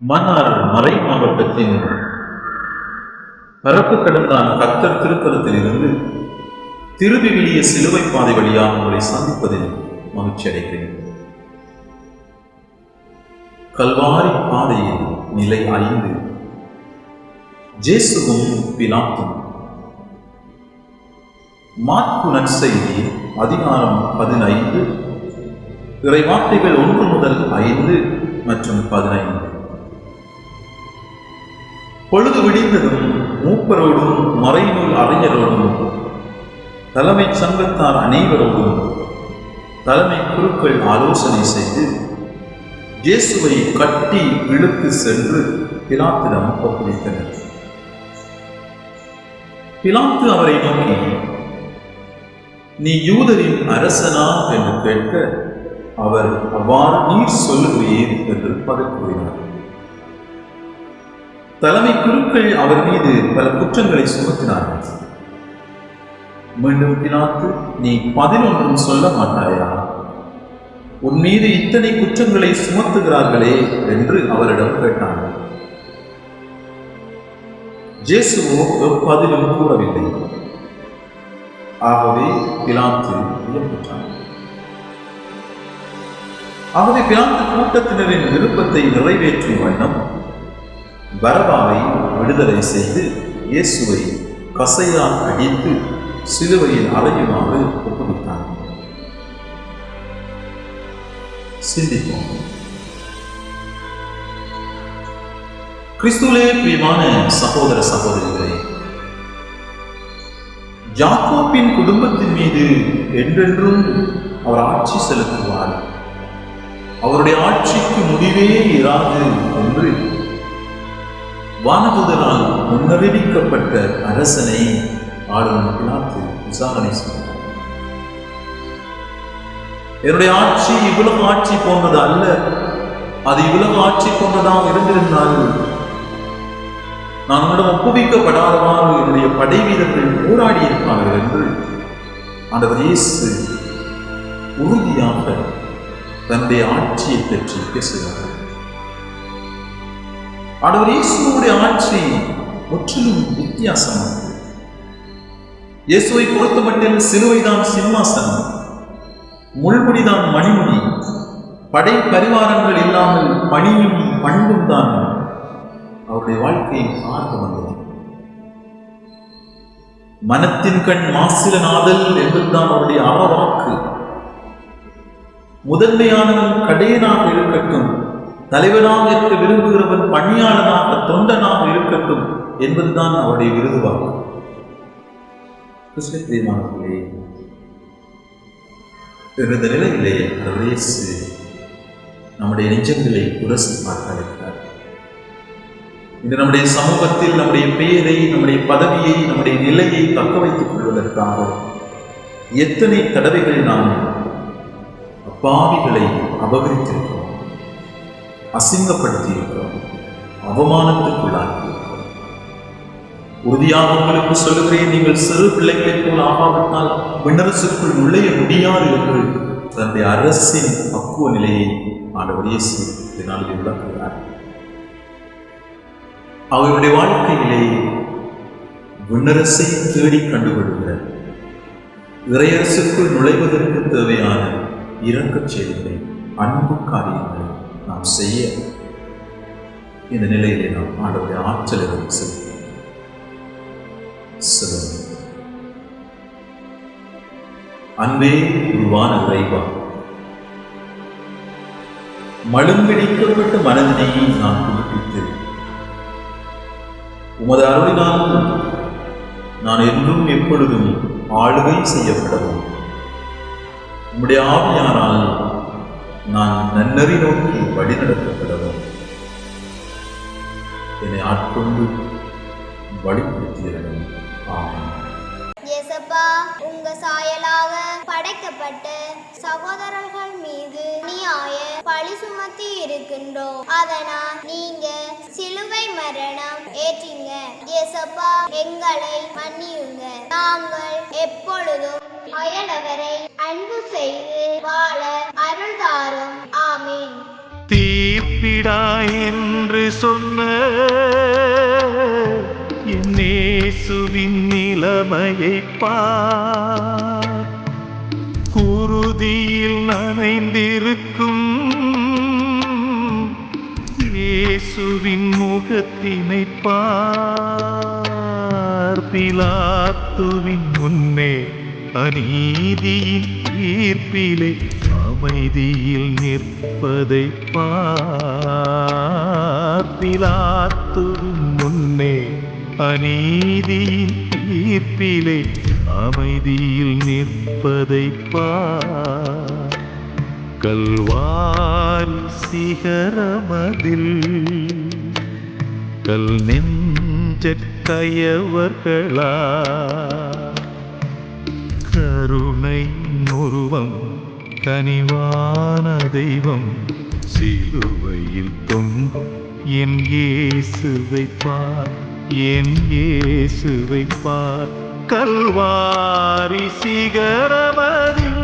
மன்னார் மறை மாவட்டத்தின் பரப்பு கடந்தான் கத்தர் திருத்தலத்தில் இருந்து திருவிவிலிய சிலுவை பாதை வழியாக உங்களை சந்திப்பதில் மகிழ்ச்சி அடைகிறேன். கல்வாரி பாதையில் நிலை ஐந்து. ஜேசுவும் பிலாத்தும். மாற்கு நற்செய்தி அதிகாரம் பதினைந்து. இறைவார்த்தைகள் ஒன்று முதல் ஐந்து மற்றும் பதினைந்து. பொழுது விடிந்ததும் மூப்பரோடும் மறைநூல் அறிஞரோடும் தலைமைச் சங்கத்தார் அனைவரோடும் தலைமை குருக்கள் ஆலோசனை செய்து இயேசுவை கட்டி இழுத்து சென்று பிலாத்திடம் ஒப்படைத்தனர். பிலாத்து அவரை நோக்கி நீ யூதரின் அரசனா? என்று கேட்க அவர் அவ்வாறு நீர் சொல்லுகிறீர் என்று பதில் கூறினார். தலைமை குருக்கள் அவர் மீது பல குற்றங்களை சுமத்தினார்கள். மீண்டும் பினாத்து நீ பதினொன்றும் சொல்ல மாட்டாயா? உன் மீது இத்தனை குற்றங்களை சுமத்துகிறார்களே என்று அவரிடம் கேட்டார்கள் ஜேசுவோ எப்பதிலும் கூறவில்லை. ஆகவே பிலாத்து வியப்புற்றார் ஆகவே பிலாத்து கூட்டத்தினரின் விருப்பத்தை நிறைவேற்றும் வண்ணம் பரபாவை விடுதலை செய்து இயேசுவை கசையால் அடித்து சிலுவையில் அறையுமாறு ஒப்புவித்தார். சிந்திப்போம். கிறிஸ்துவே பிரியமான சகோதர சகோதரிகளே ஜாக்கோப்பின் குடும்பத்தின் மீது என்றென்றும் அவர் ஆட்சி செலுத்துவார். அவருடைய ஆட்சிக்கு முடிவே இராது என்று வானதூதரால் முன்னறிவிக்கப்பட்ட அரசனை ஆளுநர் பிளாத்து விசாரணை செய்தார். என்னுடைய ஆட்சி இவ்வளவு ஆட்சி போன்றது அல்ல. அது இவ்வளவு ஆட்சி போன்றதாக இருந்திருந்தால் நான் உங்களிடம் ஒப்புவிக்கப்படாதவாறு என்னுடைய படை வீரர்கள் போராடி இருப்பார்கள் என்று அந்த இயேசு உறுதியாக தன்னுடைய ஆட்சியை பற்றி பேசுகிறார். ஆண்டவர் இயேசுடைய ஆட்சி முற்றிலும் வித்தியாசமானது இயேசுவை பொறுத்த மட்டில் சிலுவைதான் சிம்மாசனம். முள்முடிதான் மணிமுடி. படை பரிவாரங்கள் இல்லாமல் பணியும் பண்பும் தான் அவருடைய வாழ்க்கையை பார்க்க வந்தது மனத்தின் கண் மாசில நாதல் என்பதுதான் அவருடைய அறவாக்கு. முதன்மையானவன் கடையனாக இருக்கட்டும் தலைவனாக இருக்க விரும்புகிறவன் பணியாளனாக தொண்டனாக இருக்கட்டும் என்பதுதான் அவருடைய விருதுவாக்கு கிருஷ்ண பிரியமானவர்களே நிலையிலே அவரேசு நம்முடைய நெஞ்சங்களை உரசி பார்க்கிறார் அழைக்கிறார் இன்று நம்முடைய சமூகத்தில் நம்முடைய பெயரை நம்முடைய பதவியை நம்முடைய நிலையை தக்க வைத்துக் கொள்வதற்காக எத்தனை தடவைகள் நாம் அப்பாவிகளை அபகரித்திருக்கிறோம். அசிங்கப்படுத்தியிருக்கிறோம். இருக்கிறோம் உறுதியாக உங்களுக்கு சொல்லுகிறேன் நீங்கள் சிறு பிள்ளைகளைப் போல் ஆகாவிட்டால் விண்ணரசுக்குள் நுழைய முடியாது என்று தன்னுடைய அரசின் பக்குவ நிலையை ஆண்டவர் இயேசு இதனால் விளக்குகிறார் அவருடைய வாழ்க்கையிலே விண்ணரசை தேடி கண்டுகொள்கிற இறையரசுக்குள் நுழைவதற்கு தேவையான இரக்கச் செயல்களை அன்பு காரியங்கள் நாம் செய்ய இந்த நிலையிலே நாம் ஆண்டவருடைய ஆற்றல் இருந்து சிவன் அன்பே உருவான இறைவா மழுங்கடிக்கப்பட்ட மனதினை நான் குறிப்பிட்டு உமது அருளினால் நான் என்றும் எப்பொழுதும் ஆளுகை செய்யப்படவும். உம்முடைய ஆவியானால் நான் நன்னறி நோக்கி வழிநடத்தப்படவும். என்னை ஆட்கொண்டு வழிபடுத்தியிருந்தேன் ஆமாம் இயேசப்பா உங்க சாயலாக படைக்கப்பட்ட சகோதரர்கள் மீது நியாய பழி சுமத்தி இருக்கின்றோம். அதனால் நீங்க சிலுவை மரணம் ஏற்றீங்க. இயேசப்பா எங்களை மன்னியுங்க. நாங்கள் எப்பொழுதும் அயலவரை அன்பு செய்து வாழ அருள் தாரும் ஆமீன். தீர்ப்பிடா என்று சொன்ன என் நிலைமையை பார். குருதியில் நனைந்திருக்கும் இயேசுவின் முகத்தினை பார்பிலாத்துவின் முன்னே அநீதியின் தீர்ப்பிலே அமைதியில் நிற்பதை பார் முன்னே அநீதியின் தீர்ப்பிலே அமைதியில் நிற்பதை பார். கல்வாரி சிகரமதில் கல் நெஞ்ச கயவர்களா கருணை உருவம் கனிவான தெய்வம் சிலுவையில் தொங்கும் என் இயேசுவை பார் என் இயேசுவை பார். கல்வாரி சிகரமதில்